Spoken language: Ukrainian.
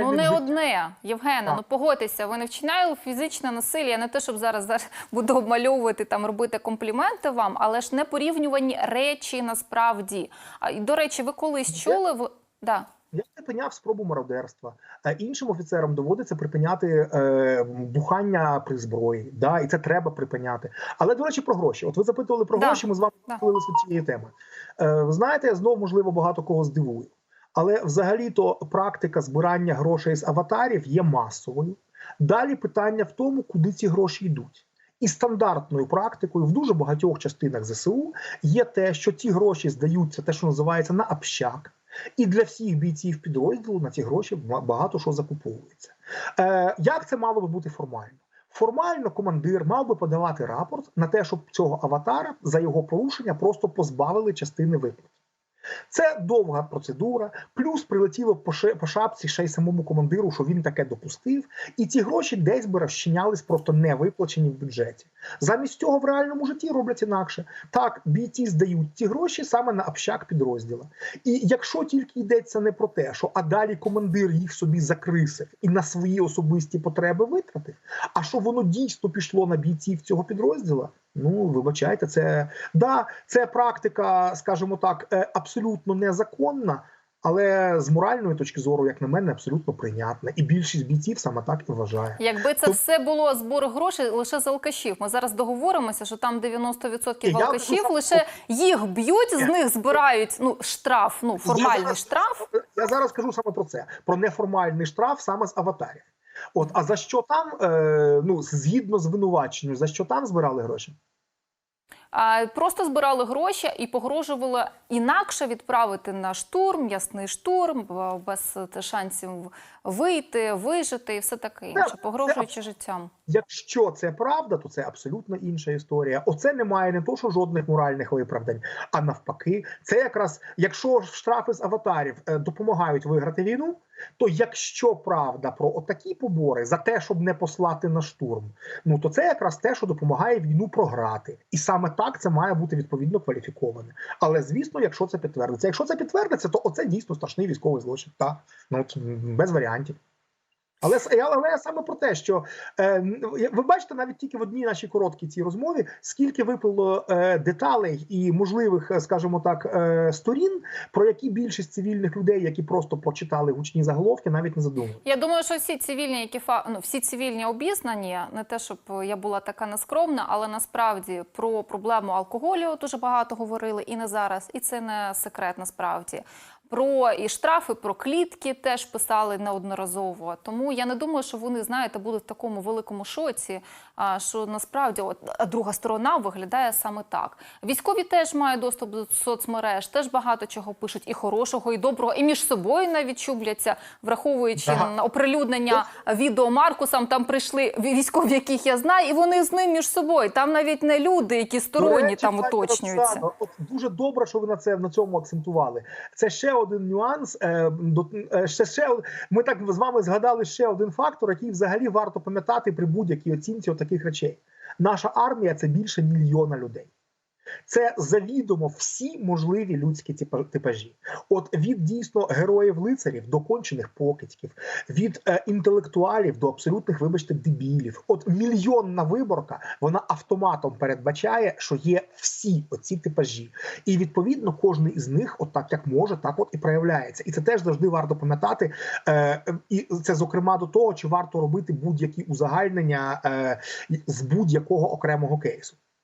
Ну не одне, Євгена. Ну погодьтеся, ви не вчиняли фізичне насилля. Не те, щоб зараз, зараз буду обмальовувати там, робити компліменти вам, але ж не порівнювані речі насправді. А і до речі, ви колись чули в да. Я припиняв спробу мародерства. Е, Іншим офіцерам доводиться припиняти е, бухання при зброї. Да, і це треба припиняти. Але до речі, про гроші. От ви запитували про Да. гроші. Ми з вами Да. хвилилися цієї теми. Е, знаєте, я знов можливо багато кого здивую. Але взагалі-то практика збирання грошей з аватарів є масовою. Далі питання в тому, куди ці гроші йдуть. І стандартною практикою в дуже багатьох частинах ЗСУ є те, що ці гроші здаються, те, що називається на общак. І для всіх бійців підрозділу на ці гроші багато що закуповується. Е, як це мало би бути формально? Формально командир мав би подавати рапорт на те, щоб цього аватара за його порушення просто позбавили частини виплат. Це довга процедура, плюс прилетіло по, шапці ще й самому командиру, що він таке допустив, і ці гроші десь би розчинялись просто не виплачені в бюджеті. Замість цього в реальному житті роблять інакше. Так, бійці здають ці гроші саме на общак підрозділа. І якщо тільки йдеться не про те, що а далі командир їх собі закрисив і на свої особисті потреби витратив, а що воно дійсно пішло на бійців цього підрозділа. Ну, вибачайте, це да, це практика, скажімо так, е, абсолютно незаконна, але з моральної точки зору, як на мене, абсолютно прийнятна. І більшість бійців саме так і вважає. Якби це То- все було збор грошей лише з алкашів. Ми зараз договоримося, що там 90% алкашів кажу, лише їх б'ють, з них збирають ну штраф, ну формальний зараз- штраф. Я зараз кажу саме про це: про неформальний штраф саме з аватарів. От, а за що там, е, ну згідно з винуваченням, за що там збирали гроші? Просто збирали гроші і погрожували інакше відправити на штурм, ясний штурм, без е, шансів вийти, вижити і все таке інше, погрожуючи життям. Якщо це правда, то це абсолютно інша історія. Оце не має не то, що жодних моральних виправдань, а навпаки, це якраз якщо штрафи з аватарів е, допомагають виграти війну, то якщо правда про отакі побори за те, щоб не послати на штурм, ну то це якраз те, що допомагає війну програти, і саме так це має бути відповідно кваліфіковане. Але звісно, якщо це підтвердиться, якщо це підтвердиться, то оце дійсно страшний військовий злочин. Так ну от, без варіантів. Але, с- я- але саме про те, що е, ви бачите навіть тільки в одній нашій короткій цій розмові, скільки виплило е, деталей і можливих, е, скажімо так, е, сторін, про які більшість цивільних людей, які просто прочитали гучні заголовки, навіть не задумують. Я думаю, що всі цивільні, які ну, всі цивільні обізнані, не те, щоб я була така нескромна, але насправді про проблему алкоголю дуже багато говорили і не зараз, і це не секрет насправді. Про і штрафи, про клітки теж писали неодноразово. Тому я не думаю, що вони знаєте будуть в такому великому шоці. Що насправді от друга сторона виглядає саме так. Військові теж мають доступ до соцмереж, теж багато чого пишуть, і хорошого, і доброго, і між собою навіть чубляться, враховуючи Ага. оприлюднення відео Маркусам. Там прийшли військові, яких я знаю, і вони з ним між собою. Там навіть не люди, які сторонні речі, там уточнюються. От дуже добре, що ви на це на цьому акцентували. Це ще один нюанс. Е, е, ще, ще ми так з вами згадали ще один фактор, який взагалі варто пам'ятати при будь-якій оцінці таких речей. Наша армія це більше мільйона людей. Це завідомо всі можливі людські типажі. От від дійсно героїв-лицарів до кончених покидьків, від е, інтелектуалів до абсолютних, вибачте, дебілів. От мільйонна виборка вона автоматом передбачає, що є всі оці типажі, і відповідно кожен із них, от так як може, так от і проявляється. І це теж завжди варто пам'ятати. Е, і це зокрема до того, чи варто робити будь-які узагальнення е, з будь-якого окремого кейсу.